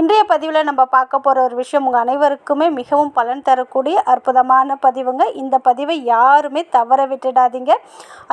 இன்றைய பதிவில் நம்ம பார்க்க போகிற ஒரு விஷயம் உங்கள் அனைவருக்குமே மிகவும் பலன் தரக்கூடிய அற்புதமான பதிவுங்க. இந்த பதிவை யாருமே தவற விட்டுடாதீங்க.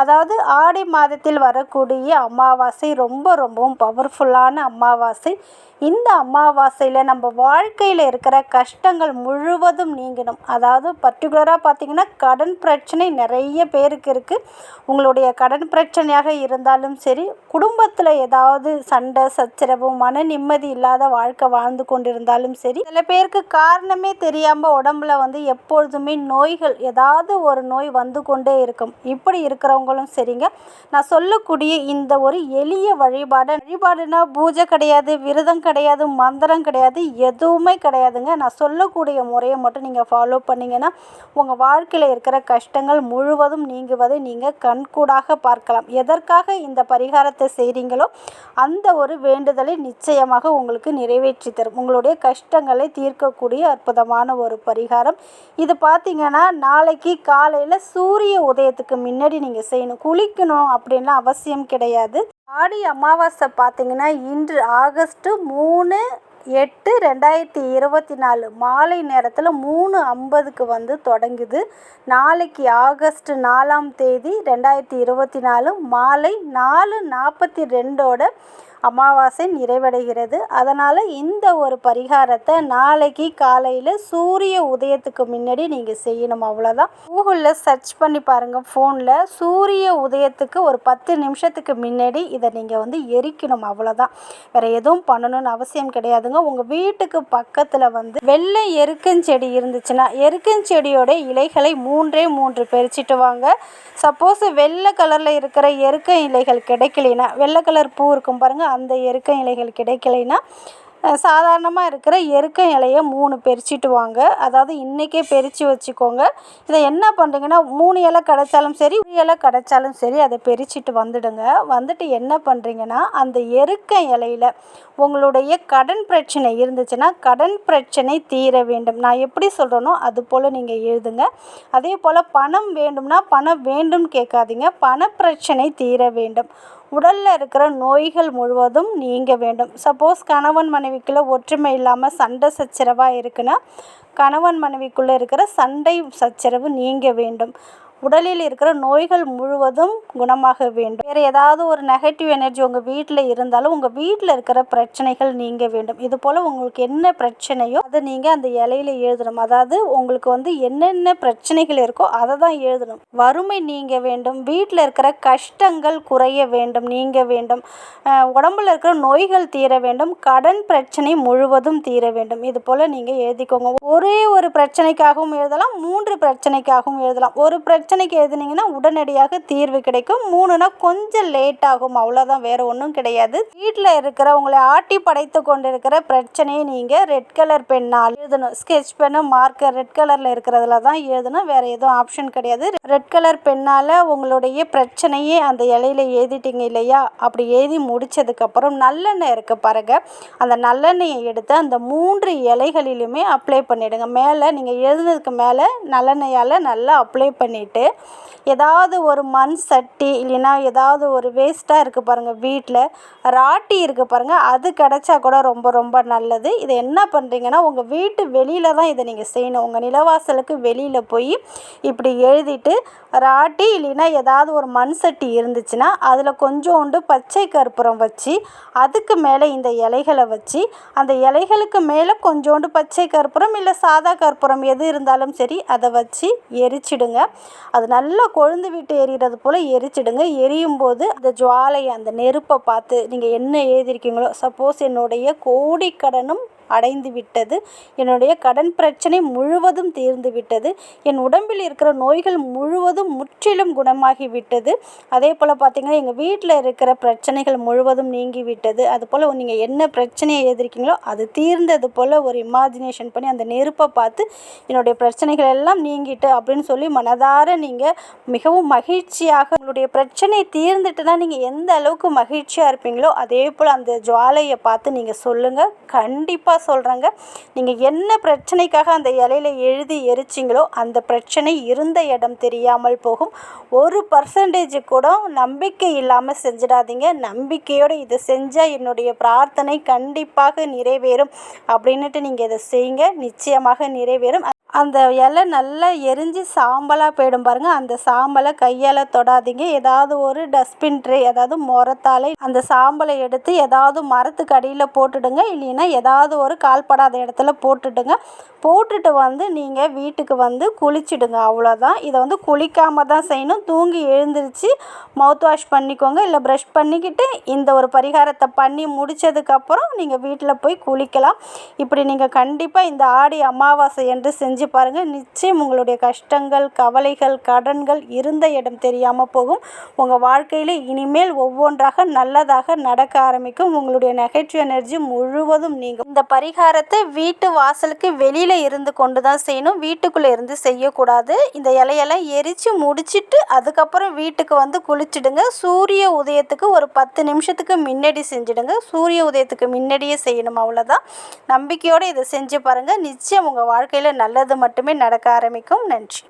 அதாவது ஆடி மாதத்தில் வரக்கூடிய அமாவாசை ரொம்ப ரொம்பவும் பவர்ஃபுல்லான அமாவாசை. இந்த அமாவாசையில் நம்ம வாழ்க்கையில் இருக்கிற கஷ்டங்கள் முழுவதும் நீங்கணும். அதாவது பர்டிகுலராக பார்த்திங்கன்னா கடன் பிரச்சனை நிறைய பேருக்கு இருக்குது உங்களுடைய கடன் பிரச்சனையாக இருந்தாலும் சரி குடும்பத்தில் ஏதாவது சண்டை சச்சரவு மன நிம்மதி இல்லாத வாழ்க்கை வாழ்ந்து கொண்டிருந்தாலும் சரி சில பேருக்கு காரணமே தெரியாமல் உடம்புல வந்து எப்பொழுதுமே நோய்கள் ஏதாவது ஒரு நோய் வந்து கொண்டே இருக்கும். இப்படி இருக்கிறவங்களும் சரிங்க. நான் சொல்லக்கூடிய இந்த ஒரு எளிய வழிபாடு வழிபாடுனா பூஜை கிடையாது விரதம் கிடையாது மந்திரம் கிடையாது எதுவுமே கிடையாதுங்க. நான் சொல்லக்கூடிய முறையை மட்டும் நீங்கள் ஃபாலோ பண்ணிங்கன்னா உங்கள் வாழ்க்கையில் இருக்கிற கஷ்டங்கள் முழுவதும் நீங்குவதை நீங்கள் கண்கூடாக பார்க்கலாம். எதற்காக இந்த பரிகாரத்தை செய்கிறீங்களோ அந்த ஒரு வேண்டுதலை நிச்சயமாக உங்களுக்கு நிறைவேற்ற தரும். உங்களுடைய கஷ்டங்களை தீர்க்கக்கூடிய அற்புதமான ஒரு பரிகாரம். இது பார்த்தீங்கன்னா நாளைக்கு காலையில் சூரிய உதயத்துக்கு முன்னாடி நீங்கள் செய்யணும். குளிக்கணும் அப்படின்லாம் அவசியம் கிடையாது. ஆடி அமாவாசை பார்த்தீங்கன்னா இன்று ஆகஸ்ட்டு மூணு எட்டு ரெண்டாயிரத்தி இருபத்தி நாலு மாலை நேரத்தில் மூணு ஐம்பதுக்கு வந்து தொடங்குது. நாளைக்கு ஆகஸ்ட் நாலாம் தேதி ரெண்டாயிரத்தி இருபத்தி நாலு மாலை நாலு நாற்பத்தி ரெண்டோட அமாவாசை நிறைவடைகிறது. அதனால் இந்த ஒரு பரிகாரத்தை நாளைக்கு காலையில் சூரிய உதயத்துக்கு முன்னாடி நீங்கள் செய்யணும். அவ்வளோதான் கூகுளில் சர்ச் பண்ணி பாருங்கள் ஃபோனில் சூரிய உதயத்துக்கு ஒரு பத்து நிமிஷத்துக்கு முன்னாடி இதை நீங்கள் வந்து எரிக்கணும். அவ்வளோதான் வேறு எதுவும் பண்ணணும்னு அவசியம் கிடையாதுங்க. உங்கள் வீட்டுக்கு பக்கத்தில் வந்து வெள்ளை எருக்கஞ்செடி இருந்துச்சுன்னா எருக்கஞ்செடியோட இலைகளை மூன்றே மூன்று பறிச்சிட்டு வாங்க. சப்போஸ் வெள்ளை கலரில் இருக்கிற எருக்க இலைகள் கிடைக்கலைன்னா வெள்ளை கலர் பூ இருக்கும் பாருங்கள் அந்த எருக்க இலைகள் கிடைக்கலைன்னா சாதாரணமாக இருக்கிற எருக்க இலையை மூணு பறிச்சிட்டு வாங்க அதாவது இன்றைக்கே பறித்து வச்சுக்கோங்க. இதை என்ன பண்ணுறீங்கன்னா மூணு இலை கிடைச்சாலும் சரி ஒரு இலை கிடைச்சாலும் சரி அதை பறிச்சிட்டு வந்துடுங்க. வந்துட்டு என்ன பண்ணுறீங்கன்னா அந்த எருக்க இலையில் உங்களுடைய கடன் பிரச்சனை இருந்துச்சுன்னா கடன் பிரச்சனை தீர வேண்டும். நான் எப்படி சொல்கிறேனோ அது போல் நீங்கள் எழுதுங்க. அதே போல் பணம் வேண்டும்னா பணம் வேண்டும் கேட்காதீங்க. பண பிரச்சனை தீர வேண்டும். உடலில் இருக்கிற நோய்கள் முழுவதும் நீங்க வேண்டும். சப்போஸ் கணவன் மனைவிக்குள்ளே ஒற்றுமை இல்லாமல் சண்டை சச்சரவாக இருக்குன்னா கணவன் மனைவிக்குள்ளே இருக்கிற சண்டை சச்சரவு நீங்க வேண்டும். உடலில் இருக்கிற நோய்கள் முழுவதும் குணமாக வேண்டும். வேறு ஏதாவது ஒரு நெகட்டிவ் எனர்ஜி உங்கள் வீட்டில் இருந்தாலும் உங்கள் வீட்டில் இருக்கிற பிரச்சனைகள் நீங்க வேண்டும். இது போல் உங்களுக்கு என்ன பிரச்சனையோ அதை நீங்கள் அந்த இலையில எழுதணும். அதாவது உங்களுக்கு வந்து என்னென்ன பிரச்சனைகள் இருக்கோ அதை தான் எழுதணும். வறுமை நீங்க வேண்டும். வீட்டில் இருக்கிற கஷ்டங்கள் குறைய வேண்டும். நீங்க வேண்டும். உடம்புல இருக்கிற நோய்கள் தீர வேண்டும். கடன் பிரச்சனை முழுவதும் தீர வேண்டும். இது போல் நீங்கள் எழுதிக்கோங்க. ஒரே ஒரு பிரச்சனைக்காகவும் எழுதலாம். மூன்று பிரச்சனைக்காகவும் எழுதலாம். ஒரு பிரச்சனை பிரச்சனைக்கு எழுதுனீங்கன்னா உடனடியாக தீர்வு கிடைக்கும். மூணுனா கொஞ்சம் லேட் ஆகும். அவ்வளோதான் வேறு ஒன்றும் கிடையாது. வீட்டில் இருக்கிற உங்களை ஆட்டி படைத்து கொண்டு இருக்கிற பிரச்சனையை நீங்கள் ரெட் கலர் பெண்ணால் எழுதணும். ஸ்கெட்ச் பென்னு மார்க்கர் ரெட் கலரில் இருக்கிறதுல தான் எழுதணும். வேறு எதுவும் ஆப்ஷன் கிடையாது. ரெட் கலர் பெண்ணால் உங்களுடைய பிரச்சனையே அந்த இலையில எழுதிட்டீங்க இல்லையா? அப்படி எழுதி முடிச்சதுக்கப்புறம் நல்லெண்ணெய் இருக்க பாருங்க. அந்த நல்லெண்ணெயை எடுத்து அந்த மூன்று இலைகளிலுமே அப்ளை பண்ணிவிடுங்க மேலே நீங்கள் எழுதுனதுக்கு மேலே நல்லெண்ணெயால் நல்லா அப்ளை பண்ணிவிட்டு ஏதாவது ஒரு மண் சட்டி இல்லைன்னா ஏதாவது ஒரு வேஸ்ட்டாக இருக்குது பாருங்கள் வீட்டில் ராட்டி இருக்குது பாருங்கள் அது கிடச்சா கூட ரொம்ப ரொம்ப நல்லது. இதை என்ன பண்ணுறீங்கன்னா உங்கள் வீட்டு வெளியில் தான் இதை நீங்கள் செய்யணும். உங்கள் நிலவாசலுக்கு வெளியில் போய் இப்படி எழுதிட்டு ராட்டி இல்லைன்னா ஏதாவது ஒரு மண் சட்டி இருந்துச்சுன்னா அதில் கொஞ்சோண்டு பச்சை கற்பூரம் வச்சு அதுக்கு மேலே இந்த இலைகளை வச்சு அந்த இலைகளுக்கு மேலே கொஞ்சோண்டு பச்சை கற்பூரம் இல்லை சாதா கற்பூரம் எது இருந்தாலும் சரி அதை வச்சு எரிச்சிடுங்க. அது நல்லா கொழுந்து விட்டு எரிகிறது போல் எரிச்சிடுங்க. எரியும் போது அந்த ஜுவாலையை அந்த நெருப்பை பார்த்து நீங்கள் என்ன எழுதியிருக்கீங்களோ சப்போஸ் என்னுடைய கோடிக்கடனும் அடைந்து விட்டது. என்னுடைய கடன் பிரச்சனை முழுவதும் தீர்ந்து விட்டது. என் உடம்பில் இருக்கிற நோய்கள் முழுவதும் முற்றிலும் குணமாகி விட்டது. அதே போல் பார்த்திங்கன்னா எங்கள் வீட்டில் இருக்கிற பிரச்சனைகள் முழுவதும் நீங்கி விட்டது. அது போல் நீங்கள் என்ன பிரச்சனையை எழுதிருக்கீங்களோ அது தீர்ந்தது போல் ஒரு இமேஜினேஷன் பண்ணி அந்த நெருப்பை பார்த்து என்னுடைய பிரச்சனைகள் எல்லாம் நீங்கிட்டு அப்படின்னு சொல்லி மனதார நீங்கள் மிகவும் மகிழ்ச்சியாக உங்களுடைய பிரச்சனை தீர்ந்துட்டுனா நீங்கள் எந்த அளவுக்கு மகிழ்ச்சியாக இருப்பீங்களோ அதே போல் அந்த ஜுவாலையை பார்த்து நீங்கள் சொல்லுங்கள் கண்டிப்பாக தெளிவாக சொல்கிறாங்க நீங்கள் என்ன பிரச்சனைக்காக அந்த இலையில எழுதி எரிச்சிங்களோ அந்த பிரச்சனை இருந்த இடம் தெரியாமல் போகும். ஒரு பர்சன்டேஜ் கூட நம்பிக்கை இல்லாமல் செஞ்சிடாதீங்க. நம்பிக்கையோடு இதை செஞ்சால் என்னுடைய பிரார்த்தனை கண்டிப்பாக நிறைவேறும். அப்படின்னுட்டு நீங்கள் இதை செய்யுங்க. நிச்சயமாக நிறைவேறும். அந்த இலை நல்லா எரிஞ்சு சாம்பலாக போயிடும் பாருங்கள் அந்த சாம்பலை கையால் தொடாதீங்க. ஏதாவது ஒரு டஸ்ட்பின் ட்ரே ஏதாவது முறத்தாலே அந்த சாம்பலை எடுத்து ஏதாவது மரத்துக்கு அடியில் போட்டுடுங்க. இல்லைன்னா ஏதாவது ஒரு கால்படாத இடத்துல போட்டுடுங்க. போட்டுட்டு வந்து நீங்கள் வீட்டுக்கு வந்து குளிச்சிடுங்க. அவ்வளோதான் இதை வந்து குளிக்காம தான் செய்யணும். தூங்கி எழுந்திரிச்சு மவுத் வாஷ் பண்ணிக்கோங்க. இல்லை ப்ரஷ் பண்ணிக்கிட்டு இந்த ஒரு பரிகாரத்தை பண்ணி முடித்ததுக்கப்புறம் நீங்கள் வீட்டில் போய் குளிக்கலாம். இப்படி நீங்கள் கண்டிப்பாக இந்த ஆடி அமாவாசை என்று செஞ்சு செஞ்சு பாருங்கள் நிச்சயம் உங்களுடைய கஷ்டங்கள் கவலைகள் கடன்கள் இருந்த இடம் தெரியாமல் போகும். உங்கள் வாழ்க்கையில் இனிமேல் ஒவ்வொன்றாக நல்லதாக நடக்க ஆரம்பிக்கும். உங்களுடைய நெகட்டிவ் எனர்ஜி முழுவதும் நீங்கும். இந்த பரிகாரத்தை வீட்டு வாசலுக்கு வெளியில் இருந்து கொண்டு தான் செய்யணும். வீட்டுக்குள்ளே இருந்து செய்யக்கூடாது. இந்த இலையெல்லாம் எரித்து முடிச்சிட்டு அதுக்கப்புறம் வீட்டுக்கு வந்து குளிச்சிடுங்க. சூரிய உதயத்துக்கு ஒரு பத்து நிமிஷத்துக்கு முன்னாடி செஞ்சிடுங்க. சூரிய உதயத்துக்கு முன்னாடியே செய்யணும். அவ்வளோதான் நம்பிக்கையோடு இதை செஞ்சு பாருங்கள் நிச்சயம் உங்கள் வாழ்க்கையில் நல்லது நல்லது மட்டுமே நடக்க ஆரம்பிக்கும். நன்றி.